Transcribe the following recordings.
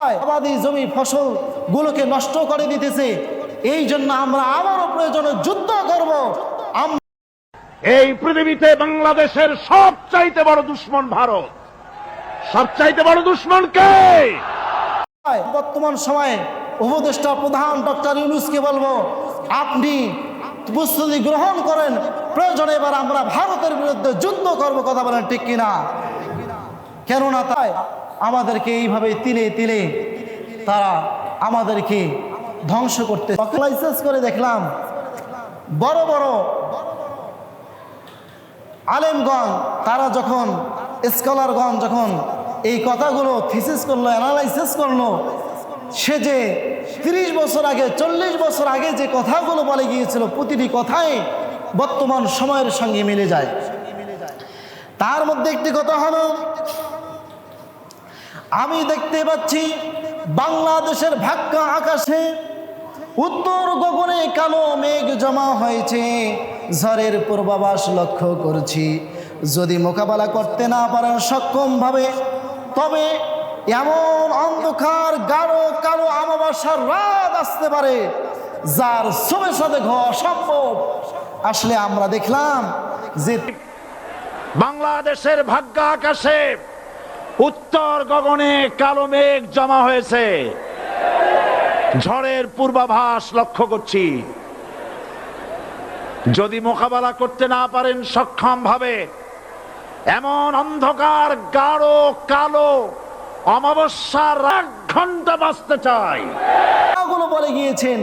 আবাদি জমি ফসল গুলোকে নষ্ট করে দিতেছে। এই জন্য আমরা আবারও প্রয়োজনে যুদ্ধ করব। এই পৃথিবীতে বাংলাদেশের সবচাইতে বড় দুশ্মন ভারত। সবচাইতে বড় দুশ্মন কে? বর্তমান সময়ে উপদেষ্টা প্রধান ডক্টর ইউনুসকে বলব আপনি প্রস্তুতি গ্রহণ করেন। প্রয়োজনে এবার আমরা ভারতের বিরুদ্ধে যুদ্ধ করব কথা বলেন ঠিক কিনা? কেননা তাই আমাদেরকে এইভাবে তিলে তিলে তারা আমাদেরকে ধ্বংস করতে লাইসেন্স করে দেখলাম। বড় বড় আলেমগণ, তারা যখন স্কলারগণ যখন এই কথাগুলো থিসিস করল অ্যানালাইসিস করল, সে যে তিরিশ বছর আগে, চল্লিশ বছর আগে যে কথাগুলো বলে গিয়েছিল, প্রতিটি কথাই বর্তমান সময়ের সঙ্গে মিলে যায়। তার মধ্যে একটি কথা হলো আমি দেখতে পাচ্ছি বাংলাদেশের ভাগ্যা আকাশে উত্তর গগনে কালো মেঘ জমা হয়েছে। ঝড়ের পূর্বাভাস লক্ষ্য করছি। যদি মোকাবেলা করতে না পারেন সক্ষমভাবে, তবে এমন অন্ধকার, গাঢ়, কালো আমাবাসার রাত আসতে পারে, যার সবে সাথে ঘ অসম্ভব। আসলে আমরা দেখলাম যে বাংলাদেশের ভাগ্য আকাশে উত্তর গগনে কালো মেঘ জমা হয়েছে। ঝড়ের পূর্বাভাস লক্ষ্য করছি। যদি মোকাবেলা করতে না পারেন সক্ষম ভাবে এমন অন্ধকার, গাঢ়, কালো, অমাবস্যার এক ঘণ্টা বাঁচতে চাই। বলে গিয়েছেন,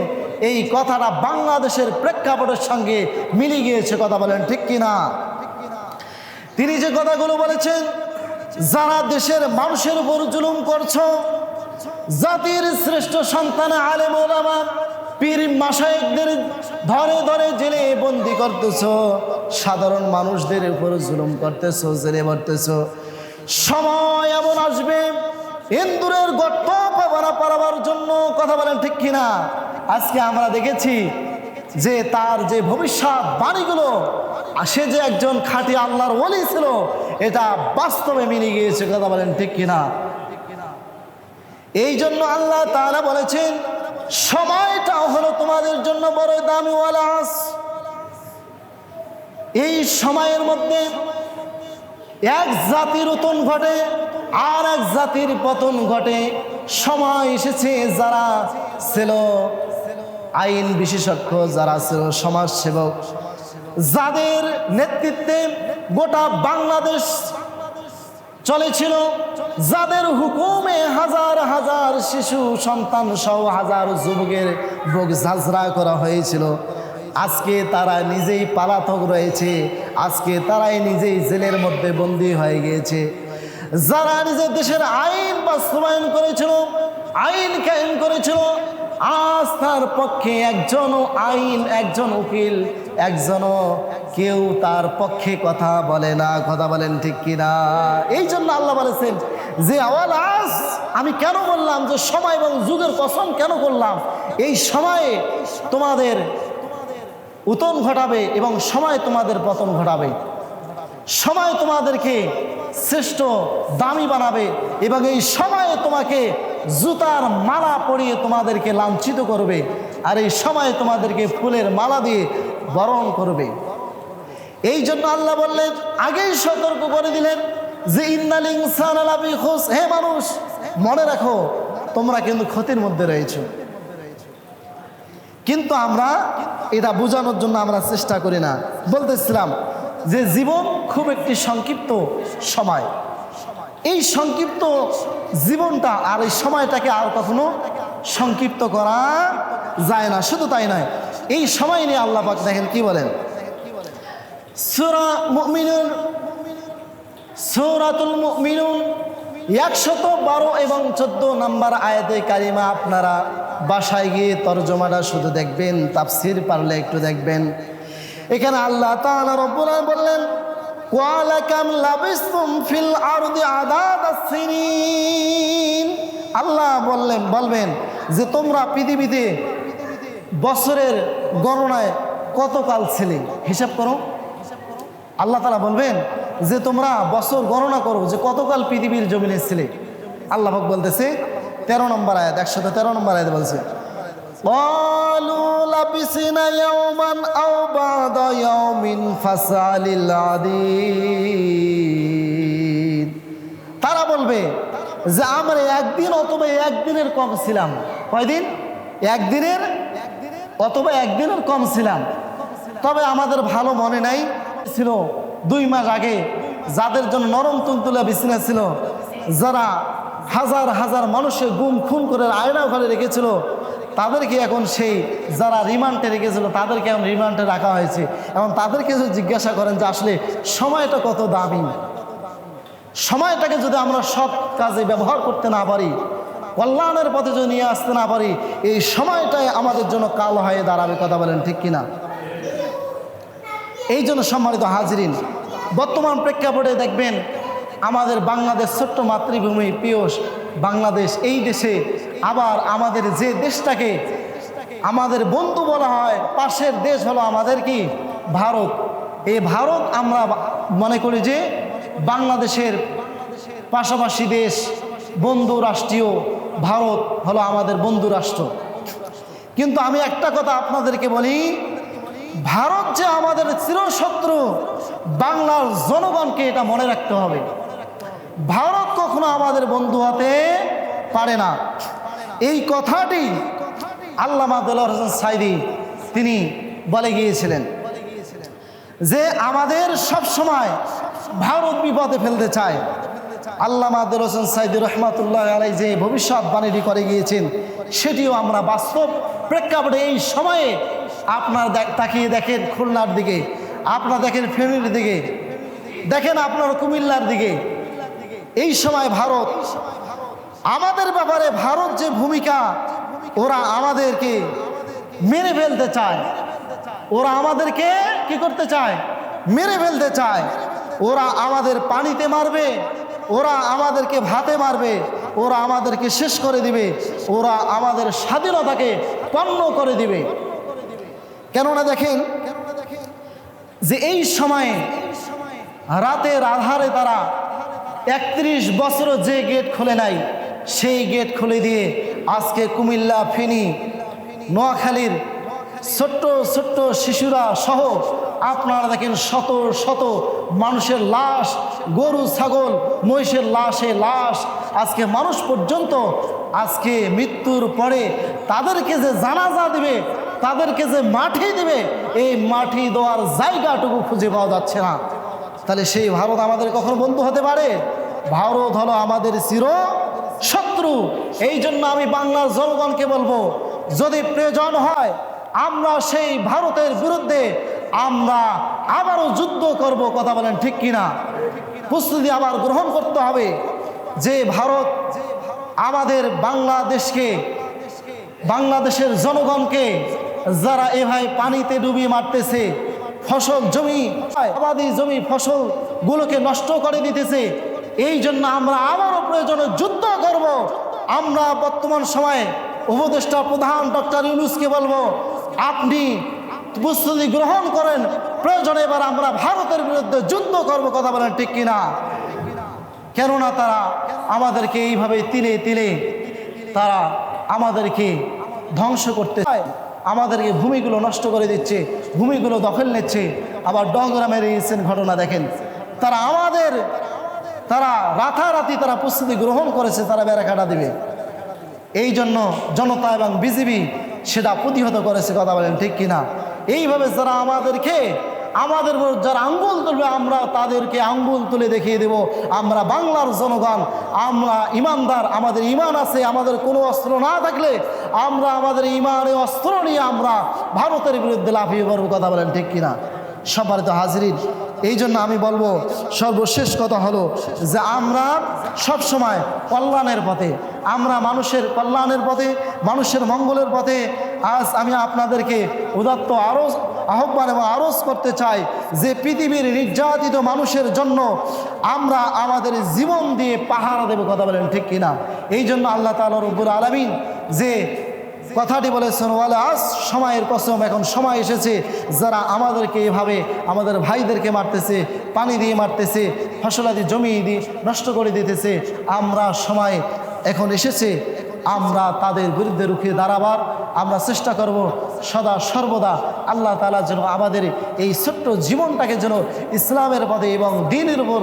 এই কথাটা বাংলাদেশের প্রেক্ষাপটের সঙ্গে মিলে গিয়েছে কথা বলেন ঠিক কিনা? তিনি যে কথাগুলো বলেছেন যারা দেশের মানুষের উপর জুলুম করছ, জাতির শ্রেষ্ঠ সন্তান আলেম ওলামা, পীর মাসায়কদের ধরে ধরে জেলে বন্দি করতেছো, সাধারণ মানুষদের উপর জুলুম করতেছো, জেলে ভরতেছো সময় এমন আসবে, ইন্দুরের গর্ত পাবানা পারাবার জন্য কথা বলেন ঠিক কিনা? আজকে আমরা দেখেছি যে তার যে ভবিষ্যৎ বাণীগুলো সে যে একজন খাঁটি আল্লাহর ওলি ছিল, এটা বাস্তবে মিলে গিয়েছে কথা বলেন ঠিক কিনা? এই জন্য আল্লাহ তারা বলেছেন সময়টা হলো তোমাদের জন্য বড় দামি ওয়ালাস এই সময়ের মধ্যে এক জাতির উতন ঘটে, আর এক জাতির পতন ঘটে। সময় এসেছে যারা ছিল আইন বিশেষজ্ঞ, যারা ছিল সমাজসেবক। যাদের নেতৃত্বে গোটা বাংলাদেশ চলেছিল, যাদের হুকুমে হাজার হাজার শিশু, সন্তান সহ হাজার যুবকের বুক ঝাঁঝরা করা হয়েছিল। আজকে তারা নিজেই পালাতক রয়েছে, আজকে তারাই নিজেই জেলের মধ্যে বন্দী হয়ে গিয়েছে। যারা নিজের দেশের আইন বাস্তবায়ন করেছিল, আইন কায়েম করেছিল, আজ তার পক্ষে একজনও আইন, একজন উকিল একজনও কেউ তার পক্ষে কথা বলে না, কথা বলেন ঠিক কিনা? এই জন্য আল্লাহ বলেছেন, যে আওয়াল আজ আমি কেন বললাম যে সময় এবং যুগের কসম কেন করলাম? এই সময়ে তোমাদের উতন ঘটাবে এবং সময় তোমাদের পতন ঘটাবে। সময় তোমাদেরকে শ্রেষ্ঠ দামি বানাবে এবং এই সময়ে তোমাকে জুতার মালা পরিয়ে তোমাদেরকে লাঞ্ছিত করবে। আর এই সময় তোমাদেরকে ফুলের মালা দিয়ে বরণ করবে। এই জন্য আল্লাহ বললেন, আগেই সতর্ক করে দিলেন যে, ইন্নাল হে মানুষ, মনে রাখো, তোমরা কিন্তু ক্ষতির মধ্যে রয়েছো। কিন্তু আমরা এটা বোঝানোর জন্য আমরা চেষ্টা করি না। বলতেছিলাম যে, জীবন খুব একটি সংক্ষিপ্ত সময়। এই সংক্ষিপ্ত জীবনটা আর এই সময়টাকে আর কখনো সংক্ষিপ্ত করা যায় না। শুধু তাই নয় এই সময় নিয়ে আল্লাহ পাক দেখেন, কি বলেন? একশত বারো এবং চোদ্দ নাম্বার আয়াতে কারিমা আপনারা বাসায় গিয়ে তর্জমাটা শুধু দেখবেন, তাফসির পারলে একটু দেখবেন। এখানে আল্লাহ তাআলা বললেন আল্লাহ বললেন, বলবেন যে তোমরা পৃথিবীতে বছরের গণনায় কতকাল ছেলে? হিসাব করো। আল্লাহ তালা বলবেন যে তোমরা বছর গণনা করো যে কতকাল পৃথিবীর জমিনে আল্লাহ ভাগ বলতেছে, তেরো নম্বর আয়াত তো তেরো নম্বর আয়াত বলছে তারা বলবে যে আমরা একদিন অথবা একদিনের কম ছিলাম। কয়দিন? একদিনের অথবা একদিনের কম ছিলাম। তবে আমাদের ভালো মনে নাই ছিল। দুই মাস আগে যাদের জন্য নরম তুলতুলা বিছানা ছিল, যারা হাজার হাজার মানুষের গুম খুন করে আয়না ঘরে রেখেছিল, তাদেরকে এখন সেই যারা রিমান্ডে রেখেছিল, তাদেরকে এখন রিমান্ডে রাখা হয়েছে। এবং তাদেরকে যদি জিজ্ঞাসা করেন যে আসলে সময়টা কত দামি? সময়টাকে যদি আমরা সৎ কাজে ব্যবহার করতে না পারি কল্যাণের পথে যদি নিয়ে আসতে না পারি, এই সময়টাই আমাদের জন্য কাল হয়ে দাঁড়াবে, কথা বলেন ঠিক কিনা? এই জন্য সম্মানিত হাজিরিন, বর্তমান প্রেক্ষাপটে দেখবেন আমাদের বাংলাদেশ ছোট্ট মাতৃভূমি পিয়স বাংলাদেশ, এই দেশে আবার আমাদের যে দেশটাকে আমাদের বন্ধু বলা হয়, পাশের দেশ হলো আমাদের কি? ভারত। এই ভারত আমরা মনে করি যে বাংলাদেশের পাশাপাশি দেশ, বন্ধু, রাষ্ট্রীয় ভারত হলো আমাদের বন্ধু রাষ্ট্র। কিন্তু আমি একটা কথা আপনাদেরকে বলি, ভারত যে আমাদের চিরশত্রু, বাংলার জনগণকে এটা মনে রাখতে হবে। ভারত কখনো আমাদের বন্ধু হতে পারে না। এই কথাটি আল্লামা দেলোয়ার হোসেন সাইদি তিনি বলে গিয়েছিলেন যে আমাদের সব সময় ভারত বিপদে ফেলতে চায়। আল্লামা হোসেন সাইদুর রহমাতুল্লাহ আলাই যে ভবিষ্যৎবাণীটি করে গিয়েছেন, সেটিও আমরা বাস্তব প্রেক্ষাপটে এই সময়ে আপনার তাকিয়ে দেখেন খুলনার দিকে, আপনার দেখেন ফেনীর দিকে, দেখেন আপনার কুমিল্লার দিকে। এই সময় ভারত, আমাদের ব্যাপারে ভারত যে ভূমিকা, ওরা আমাদেরকে মেরে ফেলতে চায়। ওরা আমাদেরকে কি করতে চায়? মেরে ফেলতে চায়। ওরা আমাদের পানিতে মারবে। ওরা আমাদেরকে ভাতে মারবে, ওরা আমাদেরকে শেষ করে দিবে, ওরা আমাদের স্বাধীনতাকে পণ্য করে দিবে। কেননা দেখেন, যে এই সময়ে রাতের আধারে তারা একত্রিশ বছর যে গেট খুলে নাই, সেই গেট খুলে দিয়ে আজকে কুমিল্লা, ফেনী, নোয়াখালীর ছোট্ট ছোট্ট শিশুরা সহ আপনারা দেখেন শত শত মানুষের লাশ, গরু, ছাগল, মহিষের লাশে লাশ। আজকে মানুষ পর্যন্ত, আজকে মৃত্যুর পরে তাদেরকে যে জানাজা দিবে, তাদেরকে যে মাটি দিবে, এই মাটি দেওয়ার জায়গাটুকু খুঁজে পাওয়া যাচ্ছে না। তাহলে সেই ভারত আমাদের কখনো বন্ধু হতে পারে? ভারত হলো আমাদের চির শত্রু এই জন্য আমি বাংলার জনগণকে বলব, যদি প্রয়োজন হয়, আমরা সেই ভারতের বিরুদ্ধে আমরা আবারও যুদ্ধ করব, কথা বলেন ঠিক কিনা? প্রস্তুতি আবার গ্রহণ করতে হবে। যে ভারত আমাদের বাংলাদেশকে, বাংলাদেশের জনগণকে যারা এভাবে পানিতে ডুবিয়ে মারতেছে, ফসল জমি, আবাদি জমি, ফসলগুলোকে নষ্ট করে দিতেছে, এই জন্য আমরা আবারও প্রয়োজনে যুদ্ধ করব। আমরা বর্তমান সময়ে উপদেষ্টা প্রধান ডক্টর ইউনুসকে বলব, আপনি প্রস্তুতি গ্রহণ করেন, প্রয়োজনে এবার আমরা ভারতের বিরুদ্ধে যুদ্ধ করব, কথা বলেন ঠিক কিনা? কেননা তারা আমাদেরকে এইভাবে তিলে তিলে তারা আমাদেরকে ধ্বংস করতে চায়, আমাদেরকে ভূমিগুলো নষ্ট করে দিচ্ছে, ভূমিগুলো দখল নিচ্ছে। আবার ডগরা মেরে দিচ্ছেন ঘটনা দেখেন, তারা আমাদের, তারা রাতারাতি তারা প্রস্তুতি গ্রহণ করেছে, তারা বেড়াকাটা দিবে। এই জন্য জনতা এবং বিজেপি সেটা প্রতিহত করেছে, কথা বলেন ঠিক কিনা? এইভাবে যারা আমাদেরকে, আমাদের যারা আঙ্গুল তুলবে, আমরা তাদেরকে আঙ্গুল তুলে দেখিয়ে দেব। আমরা বাংলার জনগণ, আমরা ইমানদার, আমাদের ইমান আছে, আমাদের কোনো অস্ত্র না থাকলে আমরা আমাদের ইমানে অস্ত্র নিয়ে আমরা ভারতের বিরুদ্ধে লাফিয়ে পড়ব, কথা বলেন ঠিক কিনা? সবার তো হাজিরিন এই জন্য আমি বলব, সর্বশেষ কথা হলো যে আমরা সব সময় কল্যাণের পথে, আমরা মানুষের কল্যাণের পথে, মানুষের মঙ্গলের পথে আজ আমি আপনাদেরকে উদাত্ত আরজ আহ্বান এবং আরজ করতে চাই যে পৃথিবীর নির্যাতিত মানুষের জন্য আমরা আমাদের জীবন দিয়ে পাহারা দেবো, কথা বলেন ঠিক কিনা এই জন্য আল্লাহ তালা রব্বুল আলমিন যে কথাটি বলেছেন, ওয়ালে আজ সময়ের কসম, এখন সময় এসেছে যারা আমাদেরকে এভাবে আমাদের ভাইদেরকে মারতেছে, পানি দিয়ে মারতেছে, ফসলাদি জমি দিয়ে নষ্ট করে দিতেছে, আমরা সময় এখন এসেছে, আমরা তাদের বিরুদ্ধে রুখে দাঁড়াবার আমরা চেষ্টা করব সদা সর্বদা আল্লাহ তালা যেন আমাদের এই ছোট্ট জীবনটাকে যেন ইসলামের পদে এবং দিনের উপর